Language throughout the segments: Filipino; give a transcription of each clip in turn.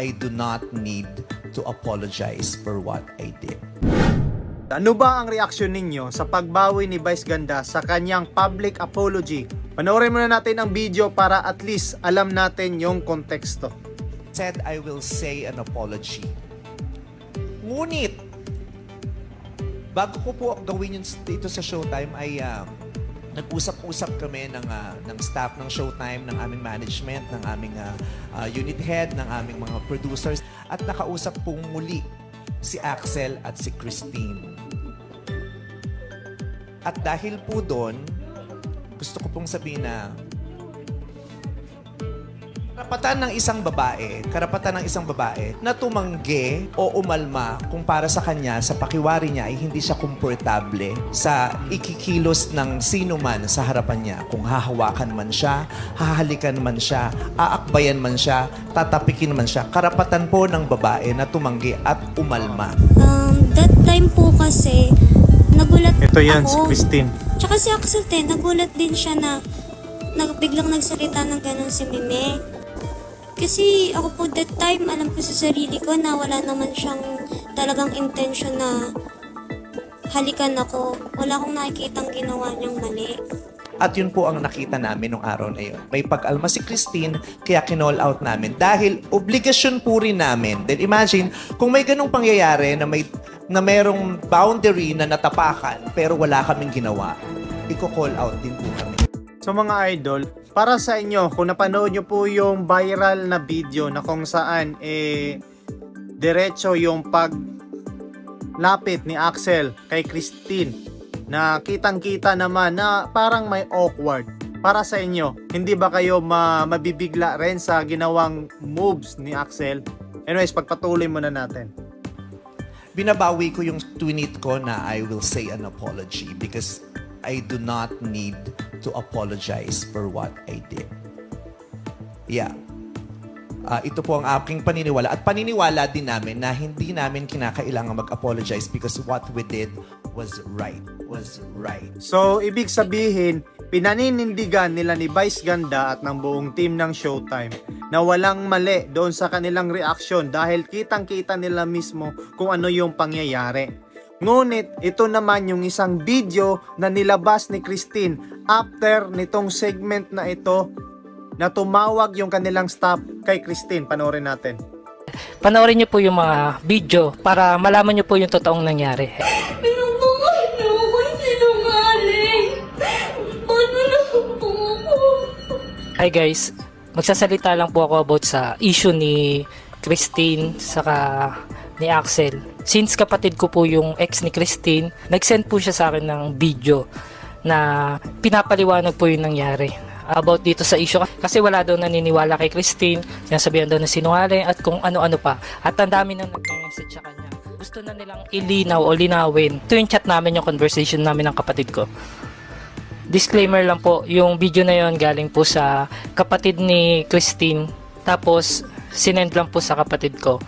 I do not need to apologize for what I did. Ano ba ang reaksyon ninyo sa pagbawi ni Vice Ganda sa kanyang public apology? Panoorin muna natin ang video para at least alam natin yung konteksto. Said I will say an apology. Ngunit, bago ko po gawin yun dito sa Showtime ay ah, nag-usap-usap kami ng, ah, ng staff ng Showtime, ng aming management, ng aming ah, ah, unit head, ng aming mga producers at nakausap pong muli si Axel at si Christine. At dahil po doon, gusto ko pong sabihin na karapatan ng isang babae, karapatan ng isang babae na tumanggi o umalma kung para sa kanya, sa pakiwari niya ay hindi siya komportable sa ikikilos ng sino man sa harapan niya. Kung hahawakan man siya, hahalikan man siya, aakbayan man siya, tatapikin man siya. Karapatan po ng babae na tumanggi at umalma. Um, that time po kasi, nagulat Ito yan, si ako. Christine. Tsaka si Axel te, nagulat din siya na, na biglang nagsalita ng ganun si Mime. Kasi ako po that time, alam ko sa sarili ko na wala naman siyang talagang intention na halikan ako. Wala akong nakikitang ginawa niyang mali. At yun po ang nakita namin nung araw na yun. May pag-alma si Christine, kaya kinall out namin. Dahil obligasyon po rin namin. Then imagine, kung may ganong pangyayari na may na merong boundary na natapakan pero wala kaming ginawa, iko-call out din po kami. So mga idol, para sa inyo, kung napanood nyo po yung viral na video na kung saan eh diretso yung pag lapit ni Axel kay Christine na kitang-kita naman na parang may awkward. Para sa inyo, hindi ba kayo ma mabibigla rin sa ginawang moves ni Axel? Anyways, pagpatuloy muna natin. Binabawi ko yung tweet ko na I will say an apology because I do not need to apologize for what I did. Yeah. Ah, ito po ang aking paniniwala. At paniniwala din namin na hindi namin kinakailangan mag-apologize because what we did was right. Was right. So, ibig sabihin, pinaninindigan nila ni Vice Ganda at ng buong team ng Showtime na walang mali doon sa kanilang reaksyon dahil kitang-kita nila mismo kung ano yung pangyayari. Ngunit, ito naman yung isang video na nilabas ni Christine after nitong segment na ito na tumawag yung kanilang staff kay Christine. Panoorin natin. Panoorin niyo po yung mga video para malaman niyo po yung totoong nangyari. Pero bakit na ako sinungaling? Paano na po ako? Hi guys, magsasalita lang po ako about sa issue ni Christine saka ni Axel. Since kapatid ko po yung ex ni Christine, nag-send po siya sa akin ng video na pinapaliwanag po yung nangyari about dito sa issue. Kasi wala daw naniniwala kay Christine sinasabihan daw na sinungaling at kung ano-ano pa. At ang dami nang nag-message sa kanya. Gusto na nilang ilinaw o linawin. Ito yung chat namin yung conversation namin ng kapatid ko. Disclaimer lang po, yung video na yon galing po sa kapatid ni Christine. Tapos, sinend lang po sa kapatid ko.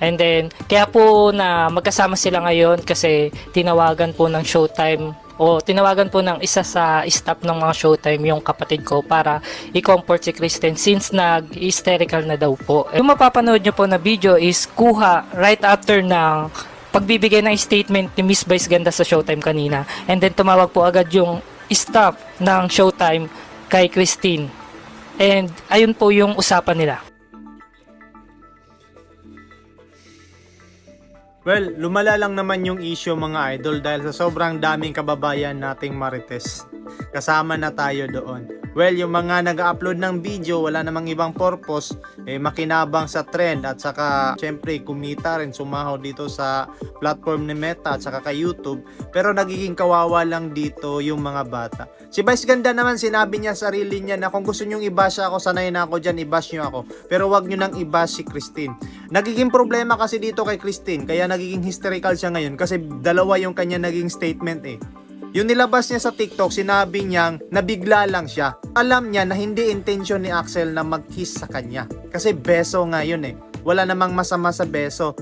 And then, kaya po na magkasama sila ngayon kasi tinawagan po ng Showtime o tinawagan po ng isa sa staff ng mga Showtime yung kapatid ko para i-comfort si Kristen since nag-hysterical na daw po. Yung mapapanood nyo po na video is kuha right after ng pagbibigay ng statement ni Miss Vice Ganda sa Showtime kanina. And then tumawag po agad yung staff ng Showtime kay Christine. And ayun po yung usapan nila. Well, lumala lang naman yung issue mga idol dahil sa sobrang daming kababayan nating marites. Kasama na tayo doon. Well, yung mga nag-upload ng video, wala namang ibang purpose, eh, makinabang sa trend at saka syempre kumita rin sumahod dito sa platform ni Meta at saka kay YouTube. Pero nagiging kawawa lang dito yung mga bata. Si Vice Ganda naman sinabi niya sa sarili niya na kung gusto nyong i-bash ako, sanay na ako dyan, i-bash nyo ako. Pero wag nyo nang i-bash si Christine. Nagiging problema kasi dito kay Christine, kaya nagiging hysterical siya ngayon kasi dalawa yung kanya naging statement eh. Yung nilabas niya sa TikTok, sinabi niyang nabigla lang siya. Alam niya na hindi intention ni Axel na mag-kiss sa kanya. Kasi beso nga yun eh. Wala namang masama sa beso.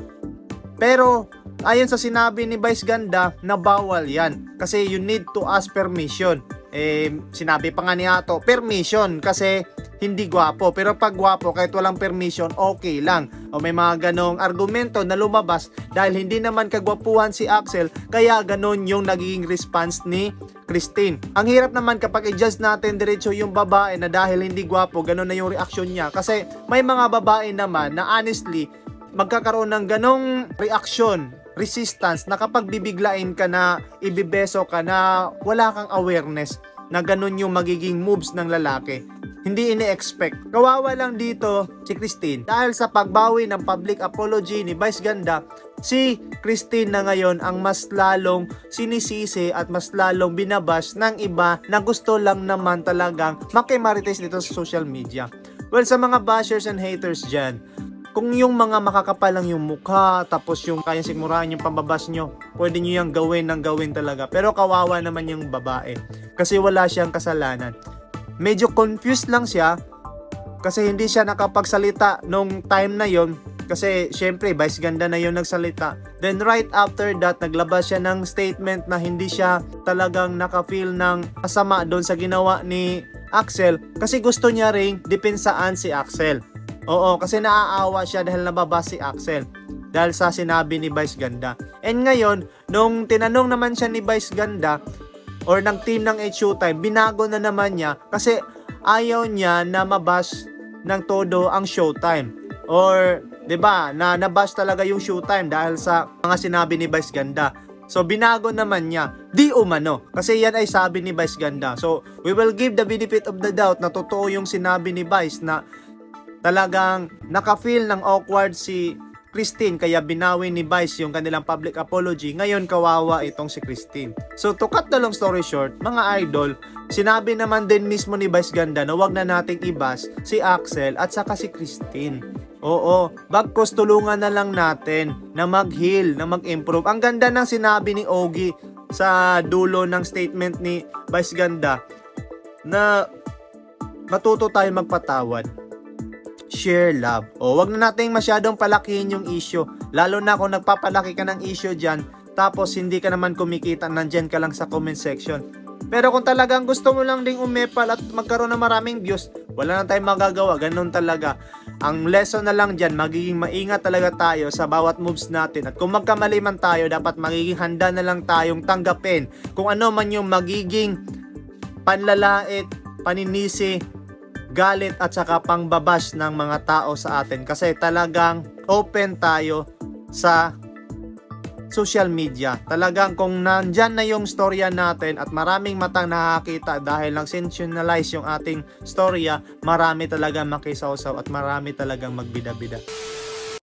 Pero ayon sa sinabi ni Vice Ganda, na bawal yan. Kasi you need to ask permission. Eh, sinabi pa nga ni Ato, permission. Kasi hindi gwapo. Pero pag gwapo, kahit walang permission, okay lang. O may mga ganong argumento na lumabas dahil hindi naman kagwapuhan si Axel, kaya ganon yung nagiging response ni Christine. Ang hirap naman kapag i-judge natin diretso yung babae na dahil hindi gwapo, ganon na yung reaksyon niya. Kasi may mga babae naman na honestly, magkakaroon ng ganong reaksyon resistance na kapag bibiglain ka na ibibeso ka na wala kang awareness na ganun yung magiging moves ng lalaki. Hindi ini-expect. Kawawa lang dito si Christine dahil sa pagbawi ng public apology ni Vice Ganda, si Christine na ngayon ang mas lalong sinisisi at mas lalong binabash ng iba na gusto lang naman talagang makimarites dito sa social media. Well, sa mga bashers and haters dyan, kung yung mga makakapal lang yung mukha, tapos yung kayang sigmurahan yung pambabas nyo, pwede nyo yung gawin ng gawin talaga. Pero kawawa naman yung babae. Kasi wala siyang kasalanan. Medyo confused lang siya kasi hindi siya nakapagsalita nung time na yon kasi syempre vice ganda na yon nagsalita then right after that naglabas siya ng statement na hindi siya talagang nakafeel ng kasama doon sa ginawa ni Axel kasi gusto niya ring dipensaan si Axel Oo, kasi naaawa siya dahil nababa si Axel. Dahil sa sinabi ni Vice Ganda. And ngayon, nung tinanong naman siya ni Vice Ganda, or ng team ng HU Time, binago na naman niya kasi ayaw niya na mabash ng todo ang Showtime. Or, 'di ba, na nabash talaga yung Showtime dahil sa mga sinabi ni Vice Ganda. So binago naman niya, di umano, kasi yan ay sabi ni Vice Ganda. So we will give the benefit of the doubt na totoo yung sinabi ni Vice na talagang nakafeel ng awkward si Christine kaya binawi ni Vice yung kanilang public apology. Ngayon kawawa itong si Christine. So to cut the long story short, mga idol, sinabi naman din mismo ni Vice Ganda na wag na nating ibas si Axel at saka si Christine. Oo, bagkos tulungan na lang natin na mag-heal, na mag-improve. Ang ganda ng sinabi ni Ogie sa dulo ng statement ni Vice Ganda na matuto tayo magpatawad share love. O, wag na nating masyadong palakihin yung issue. Lalo na kung nagpapalaki ka ng issue dyan, tapos hindi ka naman kumikita, nandyan ka lang sa comment section. Pero kung talagang gusto mo lang ding umepal at magkaroon ng maraming views, wala na tayong magagawa, ganun talaga. Ang lesson na lang dyan, magiging maingat talaga tayo sa bawat moves natin. At kung magkamali man tayo, dapat magiging handa na lang tayong tanggapin kung ano man yung magiging panlalait, paninisi, galit at saka pangbabash ng mga tao sa atin kasi talagang open tayo sa social media. Talagang kung nandyan na yung storya natin at maraming matang nakakita dahil lang sensationalize yung ating storya, marami talagang makisawsaw at marami talagang magbida-bida.